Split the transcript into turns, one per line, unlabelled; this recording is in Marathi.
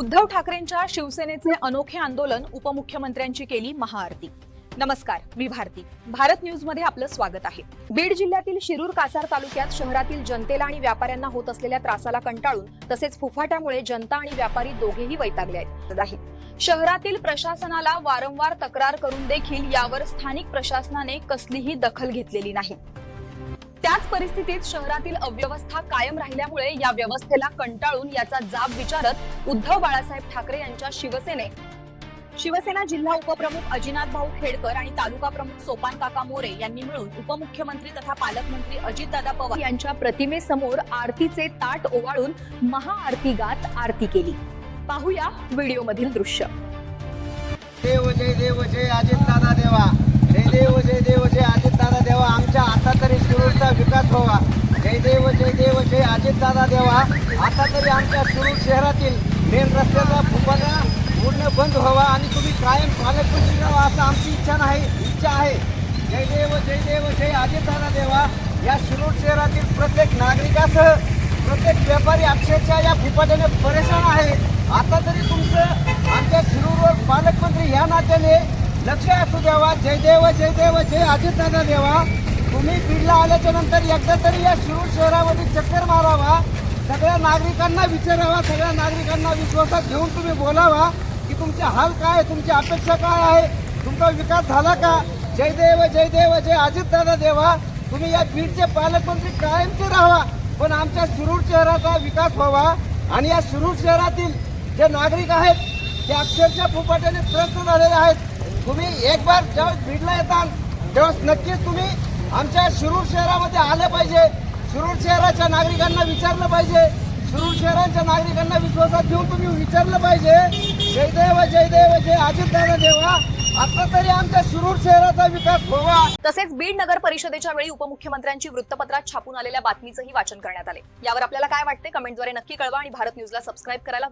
उद्धव ठाकरेंच्या शिवसेनेचे अनोखे आंदोलन उपमुख्यमंत्र्यांची केली महाआरती. नमस्कार मी भारती. भारत न्यूजमध्ये आपलं स्वागत आहे. बीड जिल्ह्यातील शिरूर कासार तालुक्यात शहरातील जनतेला आणि व्यापाऱ्यांना होत असलेल्या त्रासाला कंटाळून तसेच फुफाट्यामुळे जनता आणि व्यापारी दोघेही वैतागले आहेत. आहेत शहरातील प्रशासनाला वारंवार तक्रार करून देखील यावर स्थानिक प्रशासनाने कसलीही दखल घेतलेली नाही. त्याच परिस्थितीत शहरातील अव्यवस्था कायम राहिल्यामुळे या व्यवस्थेला कंटाळून याचा जाब विचारत उद्धव बाळासाहेब ठाकरे यांच्या शिवसेने. शिवसेना जिल्हा उपप्रमुख अजिनाथ भाऊ खेडकर आणि तालुका प्रमुख सोपान काका मोरे यांनी मिळून उपमुख्यमंत्री तथा पालकमंत्री अजितदादा पवार यांच्या प्रतिमेसमोर आरतीचे ताट ओवाळून महाआरती गात आरती केली. पाहूया व्हिडिओमधील दृश्य.
देव जय देव जय अजितदादा देवा जय देव जय अजित दादा देवा आमच्या आता तरी शिरूरचा विकास व्हावा. जय देव जय देव जय अजित देवा. आता तरी आमच्या सुरू शहरातील मेन रस्त्याचा फुपाटा पूर्ण बंद व्हावा आणि तुम्ही कायम पालकमंत्री राहा असं आमची इच्छा नाही इच्छा आहे. जय देव जय देव जय देवा. या शिरूर शहरातील प्रत्येक नागरिकासह प्रत्येक व्यापारी अक्षरशः या फुपाट्याने परेशान आहे आता तरी तुमचं आमच्या शिरूरवर पालकमंत्री या नात्याने लक्ष असू द्यावा. जय देव जय देव जय अजितदादा देवा. तुम्ही बीडला आल्याच्यानंतर एकदा तरी या शिरूर शहरामध्ये चक्कर मारावा. सगळ्या नागरिकांना विचारावा सगळ्या नागरिकांना विश्वासात घेऊन तुम्ही बोलावा की तुमचे हाल काय तुमची अपेक्षा काय आहे तुमचा विकास झाला का? जय देव जय देव जय अजितदादा देवा. तुम्ही या बीडचे पालकमंत्री कायमचे राहावा. पण आमच्या शिरूर शहराचा विकास व्हावा. आणि या शिरूर शहरातील जे नागरिक आहेत ते अक्षरशः फुपाट्याने त्रस्त झालेले आहेत. तुम्ही एक बार जेव्हा बीडला येताल तेव्हा नक्कीच तुम्ही आमच्या शिरूर शहरामध्ये आलं पाहिजे. शिरूर शहराच्या नागरिकांना विचारलं पाहिजे. शिरूर शहरांच्या नागरिकांना विश्वासात घेऊन तुम्ही विचारलं पाहिजे. जयदेव जयदेव जय देव जय अजितदादा देवा. आता तरी आमच्या शिरूर शहराचा विकास व्हावा.
तसेच बीड नगर परिषदेच्या वेळी उपमुख्यमंत्र्यांची वृत्तपत्रात छापून आलेल्या बातमीचंही वाचन करण्यात आले. यावर आपल्याला काय वाटते कमेंटद्वारे नक्की कळवा आणि भारत न्यूजला सबस्क्राईब करायला